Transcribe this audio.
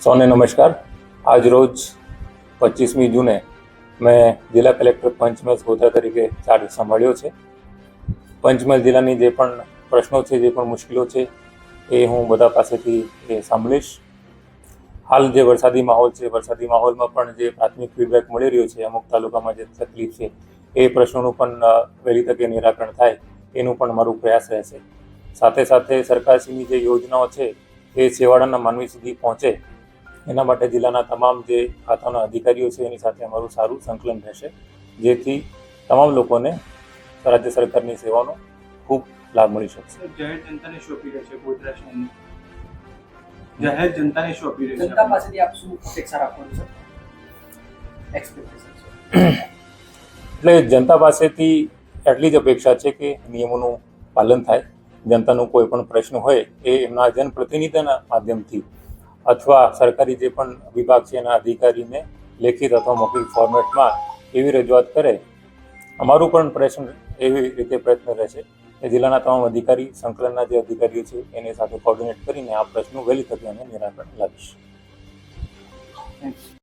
સૌને નમસ્કાર. આજ રોજ પચીસમી જૂને મેં જિલ્લા કલેક્ટર પંચમહેલ ગોધરા તરીકે ચાર્જ સંભાળ્યો છે. પંચમહેલ જિલ્લાની જે પણ પ્રશ્નો છે, જે પણ મુશ્કેલીઓ છે, એ હું બધા પાસેથી એ સાંભળીશ. હાલ જે વરસાદી માહોલ છે, વરસાદી માહોલમાં પણ જે પ્રાથમિક ફીડબેક મળી રહ્યો છે, અમુક તાલુકામાં જે તકલીફ છે, એ પ્રશ્નોનું પણ વહેલી તકે નિરાકરણ થાય, એનું પણ મારું પ્રયાસ રહેશે. સાથે સાથે સરકારશ્રીની જે યોજનાઓ છે, એ છેવાડાના માનવી સુધી પહોંચે એના માટે જિલ્લાના તમામ જે ખાતાના અધિકારીઓ છે એની સાથે અમારું સારું સંકલન રહેશે. જેથી તમામ લોકોને રાજ્ય સરકારની સેવાનો ખૂબ લાભ મળી શકશે જાહેર જનતાને શું અપીલ છે ગોધરા શહેરની. જાહેર જનતાને શું અપીલ છે. જનતા પાસેથી આપ શું અપેક્ષા રાખવાનું છે? એક્સપેક્ટેશન એટલે જનતા પાસેથી એટલી જ અપેક્ષા છે કે નિયમોનું પાલન થાય. જનતાનો કોઈ પણ પ્રશ્ન હોય એ એમના જનપ્રતિનિધિના માધ્યમથી અથવા સરકારી જે પણ વિભાગ છે એના અધિકારીને લેખિત અથવા મૌખિક ફોર્મેટમાં એવી રજૂઆત કરે, અમારું પણ પ્રશ્ન એવી રીતે પ્રયત્ન રહેશે કે જિલ્લાના તમામ અધિકારી, સંકલનના જે અધિકારીઓ છે એની સાથે કોર્ડિનેટ કરીને આ પ્રશ્નો વહેલી તકે અમે નિરાકરણ લાવીશ.